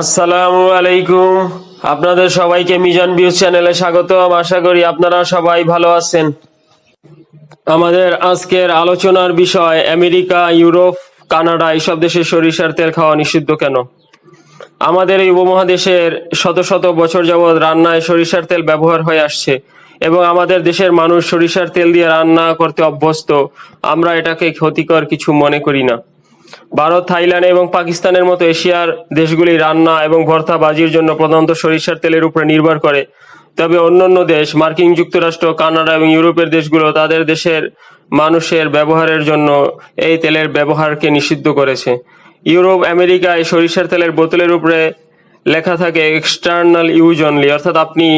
আসসালামু আলাইকুম। আপনাদের সবাইকে মিজান ভিউজ চ্যানেলে স্বাগতম। আশা করি আপনারা সবাই ভালো আছেন। আমাদের আজকের আলোচনার বিষয়, আমেরিকা, ইউরোপ, কানাডা, এইসব দেশে সরিষার তেল খাওয়া নিষিদ্ধ কেন? আমাদের এই উপমহাদেশের শত শত বছর যাবৎ রান্নায় সরিষার তেল ব্যবহার হয়ে আসছে এবং আমাদের দেশের মানুষ সরিষার তেল দিয়ে রান্না করতে অভ্যস্ত। আমরা এটাকে ক্ষতিকর কিছু মনে করি না। ভারত, থাইল্যান্ড এবং পাকিস্তানের মতো এশিয়ার দেশগুলি রান্না এবং ভর্তা বাজির জন্য প্রধানত সরিষার তেলের উপরে নির্ভর করে। তবে অন্যান্য দেশ, মার্কিন যুক্তরাষ্ট্র, কানাডা এবং ইউরোপের দেশগুলো তাদের দেশের মানুষের ব্যবহারের জন্য এই তেলের ব্যবহারকে নিষিদ্ধ করেছে। ইউরোপ আমেরিকায় সরিষার তেলের বোতলের উপরে লেখা থাকে, এক্সটার্নাল ইউজ অনলি অর্থাৎ আপনি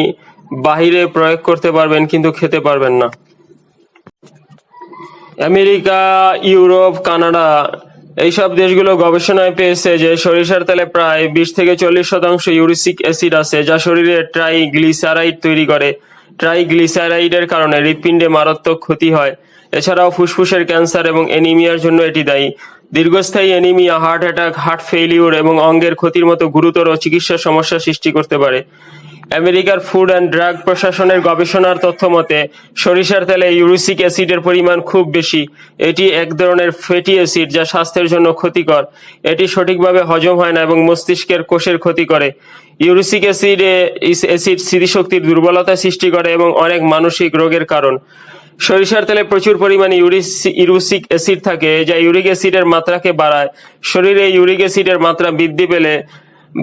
বাহিরে প্রয়োগ করতে পারবেন কিন্তু খেতে পারবেন না। আমেরিকা, ইউরোপ, কানাডা এইসব দেশগুলো গবেষণায় পেয়েছে যে সরিষার তেলে প্রায় বিশ থেকে চল্লিশ শতাংশ ইউরিসিক অ্যাসিড আছে, যা শরীরে ট্রাইগ্লিসারাইড তৈরি করে। ট্রাইগ্লিসারাইডের কারণে হৃৎপিণ্ডে মারাত্মক ক্ষতি হয়। এছাড়াও ফুসফুসের ক্যান্সার এবং অ্যানিমিয়ার জন্য এটি দায়ী। দীর্ঘস্থায়ী anaemia, heart attack, heart failure এবং অঙ্গের ক্ষতির মতো গুরুতর চিকিৎসা সমস্যা সৃষ্টি করতে পারে। আমেরিকার ফুড অ্যান্ড ড্রাগ প্রশাসনের গবেষণার তথ্য মতে, সরিষার তেলে ইউরিসিক অ্যাসিডের পরিমাণ খুব বেশি। এটি এক ধরনের ফ্যাটি অ্যাসিড যা স্বাস্থ্যের জন্য ক্ষতিকর। এটি সঠিকভাবে হজম হয় না এবং মস্তিষ্কের কোষের ক্ষতি করে। ইউরিসিক অ্যাসিডে অ্যাসিড স্মৃতিশক্তির দুর্বলতা সৃষ্টি করে এবং অনেক মানসিক রোগের কারণ। সরিষার তেলে প্রচুর পরিমাণে ইউরিসিক অ্যাসিড থাকে, যা ইউরিক অ্যাসিডের মাত্রাকে বাড়ায়। শরীরে ইউরিক অ্যাসিডের মাত্রা বৃদ্ধি পেলে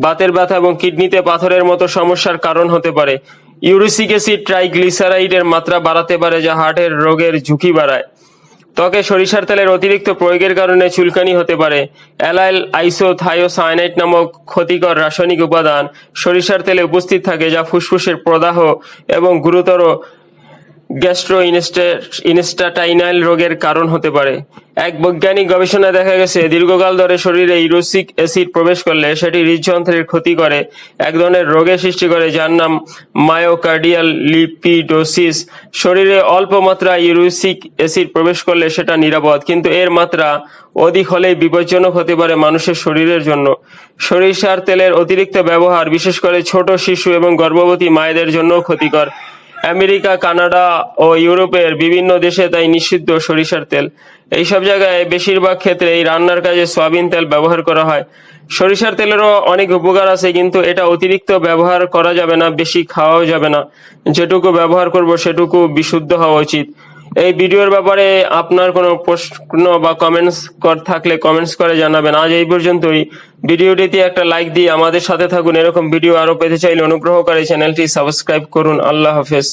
বাতের ব্যথা এবং কিডনিতে পাথরের মতো সমস্যার কারণ হতে পারে। ইউরিসিক অ্যাসিড ট্রাইগ্লিসারাইডের মাত্রা বাড়াতে পারে যা হার্টের রোগের ঝুঁকি বাড়ায়। ত্বকে সরিষার তেলের অতিরিক্ত প্রয়োগের কারণে চুলকানি হতে পারে। অ্যালাইল আইসোথায়োসায়ানাইট নামক ক্ষতিকর রাসায়নিক উপাদান সরিষার তেলে উপস্থিত থাকে যা ফুসফুসের প্রদাহ এবং গুরুতর গ্যাস্ট্রো ইনস্টাটাইনাল রোগের কারণ হতে পারে। এক বৈজ্ঞানিক গবেষণায় দেখা গেছে, দীর্ঘকাল ধরে শরীরে ইউরোসিক অ্যাসিড প্রবেশ করলে সেটি হৃদযন্ত্রের ক্ষতি করে। এক ধরনের রোগের সৃষ্টি করে, যার নাম মায়োকার্ডিয়াল লিপিডোসিস শরীরে অল্প মাত্রা ইউরোসিক অ্যাসিড প্রবেশ করলে সেটা নিরাপদ, কিন্তু এর মাত্রা অধিক হলেই বিপজ্জনক হতে পারে মানুষের শরীরের জন্য। সরিষার তেলের অতিরিক্ত ব্যবহার, বিশেষ করে ছোট শিশু এবং গর্ভবতী মায়েদের জন্য ক্ষতিকর। আমেরিকা, কানাডা ও ইউরোপের বিভিন্ন দেশে তাই নিষিদ্ধ সরিষার তেল। এইসব জায়গায় বেশিরভাগ ক্ষেত্রে এই রান্নার কাজে সোয়াবিন তেল ব্যবহার করা হয়। সরিষার তেলেরও অনেক উপকার আছে, কিন্তু এটা অতিরিক্ত ব্যবহার করা যাবে না, বেশি খাওয়াও যাবে না। যেটুকু ব্যবহার করব সেটুকু বিশুদ্ধ হওয়া উচিত। এই ভিডিওর ব্যাপারে আপনার কোনো প্রশ্ন বা কমেন্টস কর থাকলে কমেন্টস করে জানাবেন। আজ এই পর্যন্তই। ভিডিওটিতে একটা লাইক দিয়ে আমাদের সাথে থাকুন। এরকম ভিডিও আরও পেতে চাইলে অনুগ্রহ করে চ্যানেলটি সাবস্ক্রাইব করুন। আল্লাহ হাফেজ।